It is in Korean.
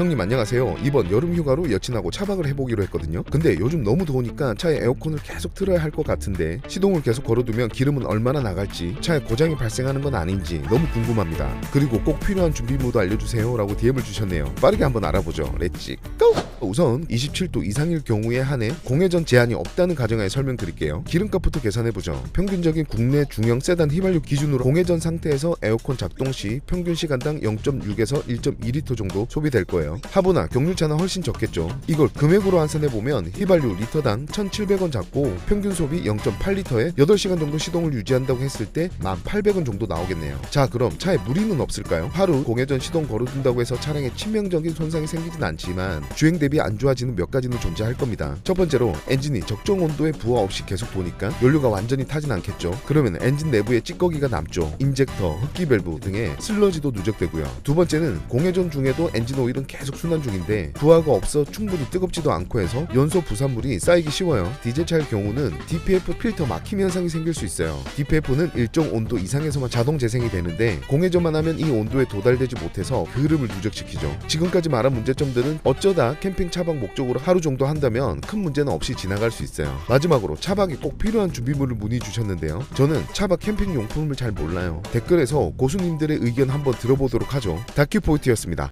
형님 안녕하세요. 이번 여름 휴가로 여친하고 차박을 해보기로 했거든요. 근데 요즘 너무 더우니까 차에 에어컨을 계속 틀어야 할 것 같은데 시동을 계속 걸어두면 기름은 얼마나 나갈지 차에 고장이 발생하는 건 아닌지 너무 궁금합니다. 그리고 꼭 필요한 준비물도 알려주세요라고 DM을 주셨네요. 빠르게 한번 알아보죠. 렛츠 고! 우선 27도 이상일 경우에 한해 공회전 제한이 없다는 가정하에 설명드릴게요. 기름값부터 계산해보죠. 평균적인 국내 중형 세단 휘발유 기준으로 공회전 상태에서 에어컨 작동 시 평균 시간당 0.6에서 1.2리터 정도 소비될 거예요. 하부나 경유차는 훨씬 적겠죠. 이걸 금액으로 환산해보면 휘발유 리터당 1,700원 잡고 평균 소비 0.8리터에 8시간 정도 시동을 유지한다고 했을 때 1,800원 정도 나오겠네요. 자 그럼 차에 무리는 없을까요? 하루 공회전 시동 걸어둔다고 해서 차량에 치명적인 손상이 생기진 않지만 주행 대비 안 좋아지는 몇 가지는 존재할 겁니다. 첫 번째로 엔진이 적정 온도에 부하 없이 계속 도니까 연료가 완전히 타진 않겠죠. 그러면 엔진 내부에 찌꺼기가 남죠. 인젝터, 흡기 밸브 등의 슬러지도 누적되고요. 두 번째는 공회전 중에도 엔진 오일은 계속 순환 중인데 부하가 없어 충분히 뜨겁지도 않고 해서 연소 부산물이 쌓이기 쉬워요. 디젤차의 경우는 DPF 필터 막힘 현상이 생길 수 있어요. DPF는 일정 온도 이상에서만 자동 재생이 되는데 공회전만 하면 이 온도에 도달되지 못해서 그름을 누적시키죠. 지금까지 말한 문제점들은 어쩌다 캠핑 차박 목적으로 하루 정도 한다면 큰 문제는 없이 지나갈 수 있어요. 마지막으로 차박에 꼭 필요한 준비물을 문의 주셨는데요. 저는 차박 캠핑 용품을 잘 몰라요. 댓글에서 고수님들의 의견 한번 들어보도록 하죠. 다큐포인트였습니다.